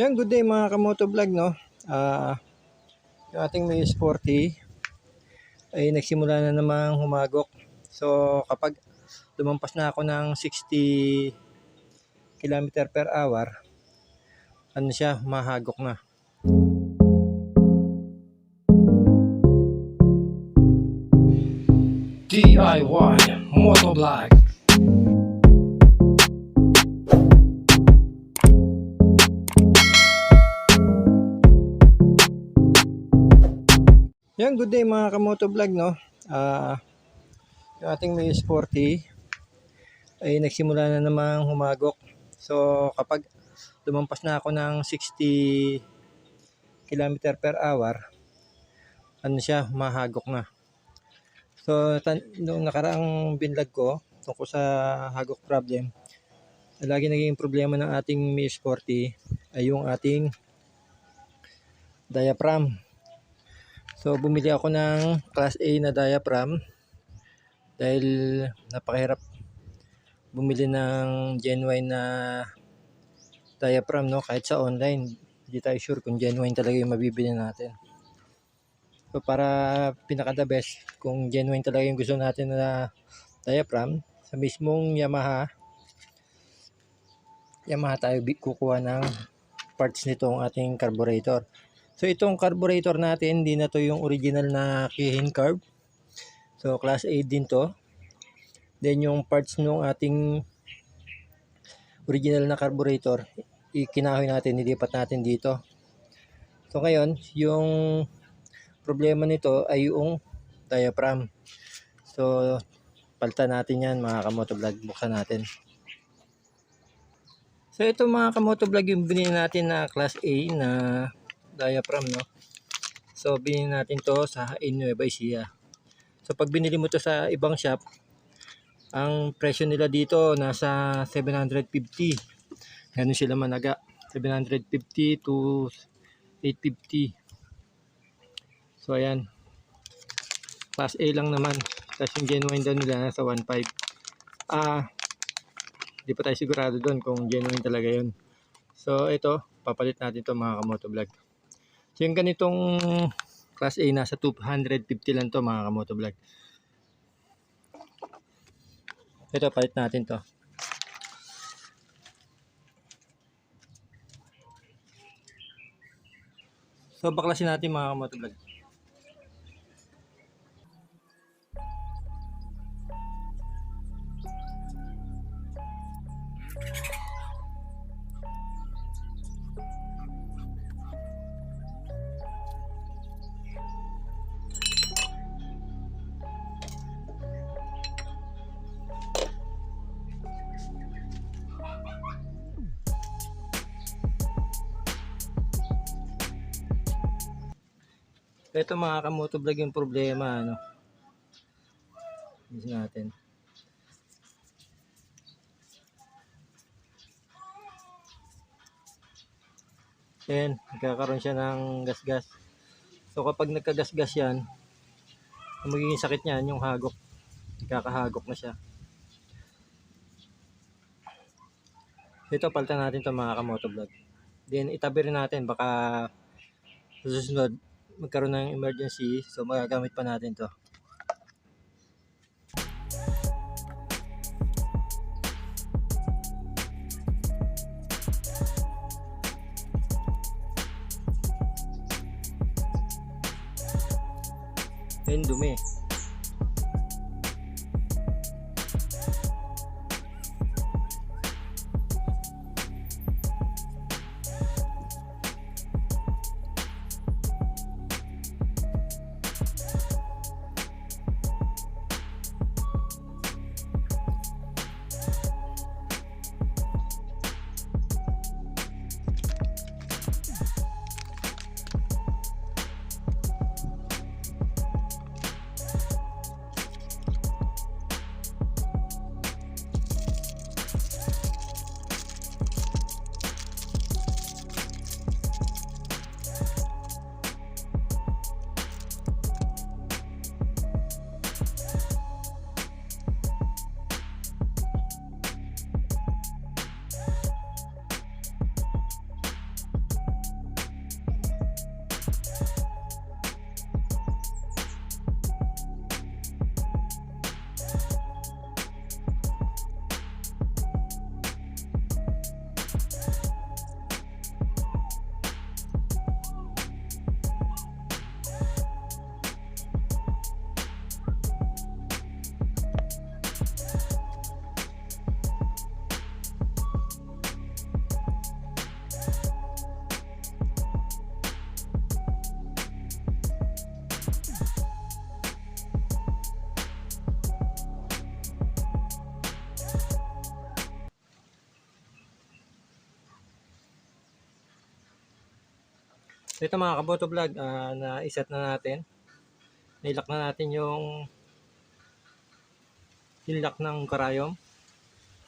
Yan, good day mga kamoto vlog, no? Ah, yung ating may sporty ay nagsimula na namang humagok. So, kapag lumampas na ako ng 60 km per hour, ano siya, mahagok na. DIY Motovlog Yan, good day mga kamoto vlog, no? Ah, yung ating may sporty ay nagsimula na namang humagok. So, kapag lumampas na ako ng 60 km per hour, ano siya, mahagok na. So, nung nakaraang binlog ko tungkol sa hagok problem, lagi naging problema ng ating may sporty ay yung ating diaphragm. So bumili ako ng class A na diaphragm dahil napakahirap bumili ng genuine na diaphragm no kahit sa online hindi tayo sure kung genuine talaga yung mabibili natin. So para pinaka the best kung genuine talaga yung gusto natin na diaphragm sa mismong Yamaha Yamaha tayo kukuha ng parts nitong ating carburetor. So itong carburetor natin, hindi na to yung original na Kihin carb. So class A din to. Then yung parts nung ating original na carburetor, ikinahoy natin, nilipat natin dito. So ngayon, yung problema nito ay yung diaphragm. So palitan natin yan mga kamotovlog, buksan natin. So ito mga kamotovlog yung binili natin na class A na diaphragm no. So binili natin to sa Nueva Ecija. So pag binili mo to sa ibang shop, ang presyo nila dito nasa 750. Ganun sila managa. 750 to 850. So ayan. Class A lang naman. Tapos yung genuine daw nila nasa 1.5. Ah, di pa tayo sigurado doon kung genuine talaga yun. So ito, papalit natin to mga kamoto vlog. Yung ganitong class A nasa 250 lang to mga kamoto vlog. Ito palit natin to. So baklasin natin mga kamoto vlog. Ito mga kamoto vlog yung problema ano. Ayusin natin. Ayan, nagkakaroon siya ng gasgas. So kapag nagkagasgas yan, ang magiging sakit niyan yung hagok. Nagkakahagok na siya. Ito, palitan natin to mga kamoto vlog. Then itabi rin natin, baka susunod magkaroon ng emergency, so magagamit pa natin to. Ayun, dumi. So ito mga kaboto vlog, ah, na iset na natin. Nilak na natin yung hilak ng karayom.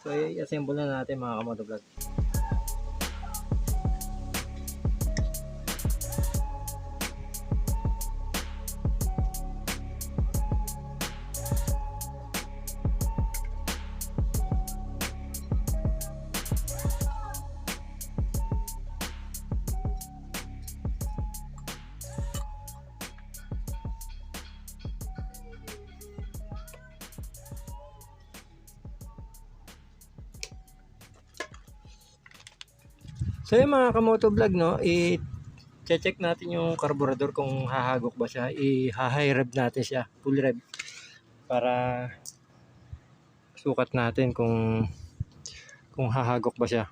So i-assemble na natin mga kamoto vlog. So yung mga kamoto vlog no, i-check natin yung carburetor kung hahagok ba siya. I-high rev natin siya, full rev. Para sukat natin kung kung hahagok ba siya.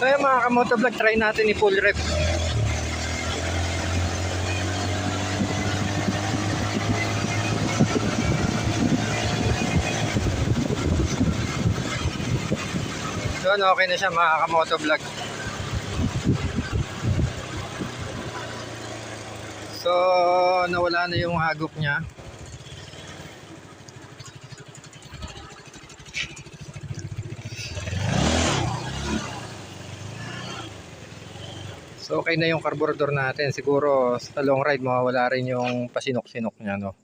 So yung mga kamoto vlog, try natin i-full rev. Doon okay na siya mga kamoto vlog. So nawala na yung hagok niya. So okay na yung carburetor natin. Siguro sa long ride mawawala rin yung pasinok-sinok niya no.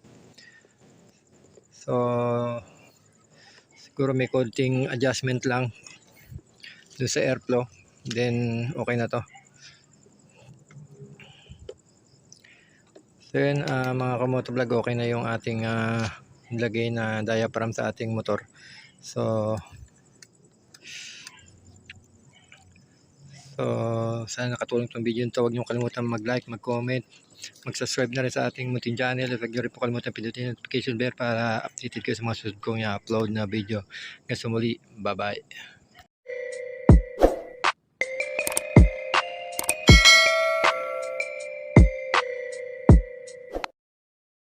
So siguro may konting adjustment lang doon sa airflow. Then okay na to. So yun ah, mga kamoto vlog okay na yung ating ah, lagay na diaphragm sa ating motor. So So, sana nakatulong itong video nito. Huwag niyo kalimutan mag-like, mag-comment, mag-subscribe na rin sa ating Mutin channel. At huwag niyo rin po kalimutan pindutin notification bell para updated kayo sa mga susunod kong i-upload na video. Hanggang sa muli, bye-bye.